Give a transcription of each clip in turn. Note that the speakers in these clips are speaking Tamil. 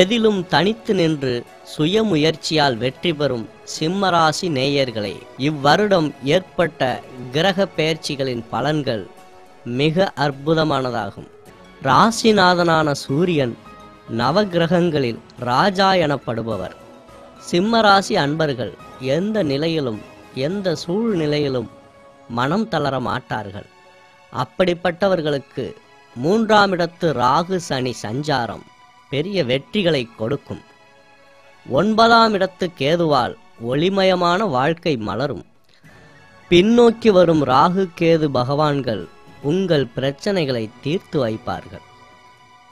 எதிலும் தனித்து நின்று சுயமுயற்சியால் வெற்றி பெறும் சிம்மராசி நேயர்களே இவ்வருடம் ஏற்பட்ட கிரக பெயர்ச்சிகளின் பலன்கள் மிக அற்புதமானதாகும். ராசிநாதனான சூரியன் நவகிரகங்களில் ராஜா எனப்படுபவர். சிம்மராசி அன்பர்கள் எந்த நிலையிலும் எந்த சூழ்நிலையிலும் மனம் தளர மாட்டார்கள். அப்படிப்பட்டவர்களுக்கு மூன்றாம் இடத்து ராகு சனி சஞ்சாரம். பெரிய வெற்றிகளை கொடுக்கும். ஒன்பதாம் இடத்து கேதுவால் ஒளிமயமான வாழ்க்கை மலரும். பின்னோக்கி வரும் ராகு கேது பகவான்கள் உங்கள் பிரச்சனைகளை தீர்த்து வைப்பார்கள்.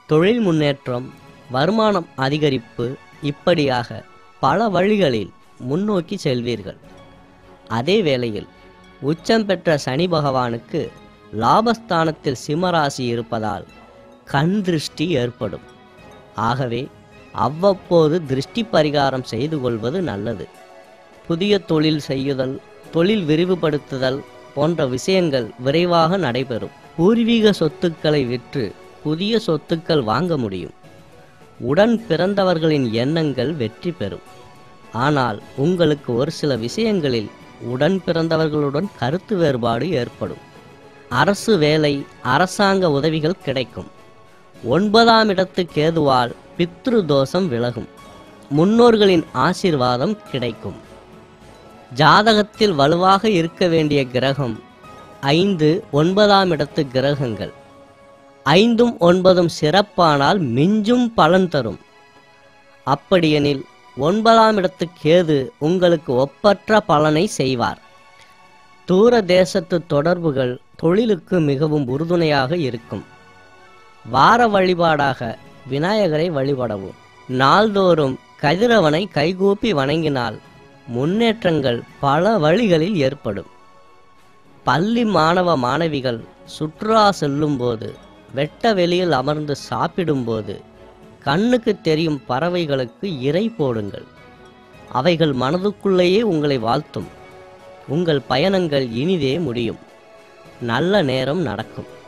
தொழில் முன்னேற்றம் வருமானம் அதிகரிப்பு இப்படியாக பல வழிகளில் முன்னோக்கி செல்வீர்கள். அதே வேளையில் உச்சம் பெற்ற சனி பகவானுக்கு லாபஸ்தானத்தில் சிம்மராசி இருப்பதால் கண் திருஷ்டி ஏற்படும். ஆகவே அவ்வப்போது திருஷ்டி பரிகாரம் செய்து கொள்வது நல்லது. புதிய தொழில் செய்யுதல் தொழில் விரிவுபடுத்துதல் போன்ற விஷயங்கள் விரைவாக நடைபெறும். பூர்வீக சொத்துக்களை விற்று புதிய சொத்துக்கள் வாங்க முடியும். உடன் பிறந்தவர்களின் எண்ணங்கள் வெற்றி பெறும். ஆனால் உங்களுக்கு ஒரு சில விஷயங்களில் உடன் பிறந்தவர்களுடன் கருத்து வேறுபாடு ஏற்படும். அரசு வேலை அரசாங்க உதவிகள் கிடைக்கும். ஒன்பதாம் இடத்து கேதுவால் பித்ரு தோஷம் விலகும். முன்னோர்களின் ஆசீர்வாதம் கிடைக்கும். ஜாதகத்தில் வலுவாக இருக்க வேண்டிய கிரகம் ஐந்து ஒன்பதாம் இடத்து கிரகங்கள். ஐந்தும் ஒன்பதும் சிறப்பானால் மிஞ்சும் பலன் தரும். அப்படியெனில் ஒன்பதாம் இடத்து கேது உங்களுக்கு ஒப்பற்ற பலனை செய்வார். தூர தேசத்து தொடர்புகள் தொழிலுக்கு மிகவும் உறுதுணையாக இருக்கும். வார வழிபாடாக விநாயகரை வழிபடவும். நாள்தோறும் கதிரவனை கைகூப்பி வணங்கினால் முன்னேற்றங்கள் பல வழிகளில் ஏற்படும். பள்ளி மாணவ மாணவிகள் சுற்றுலா செல்லும்போது வெட்ட வெளியில் அமர்ந்து சாப்பிடும்போது கண்ணுக்கு தெரியும் பறவைகளுக்கு இறை போடுங்கள். அவைகள் மனதுக்குள்ளேயே உங்களை வாழ்த்தும். உங்கள் பயணங்கள் இனிதே முடியும். நல்ல நேரம் நடக்கும்.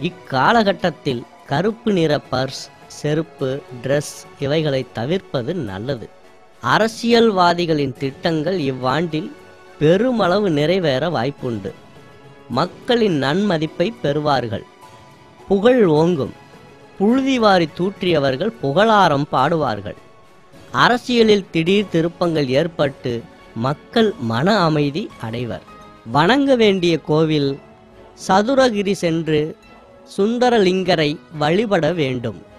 இக்காலகட்டத்தில் கருப்பு நிற பர்ஸ் செருப்பு ட்ரெஸ் இவைகளை தவிர்ப்பது நல்லது. அரசியல்வாதிகளின் திட்டங்கள் இவ்வாண்டில் பெருமளவு நிறைவேற வாய்ப்புண்டு. மக்களின் நன்மதிப்பை பெறுவார்கள். புகழ் ஓங்கும். புழுதிவாரி தூற்றியவர்கள் புகழாரம் பாடுவார்கள். அரசியலில் திடீர் திருப்பங்கள் ஏற்பட்டு மக்கள் மன அமைதி அடைவர். வணங்க வேண்டிய கோவில் சதுரகிரி சென்று சுந்தரலிங்கரை வழிபட வேண்டும்.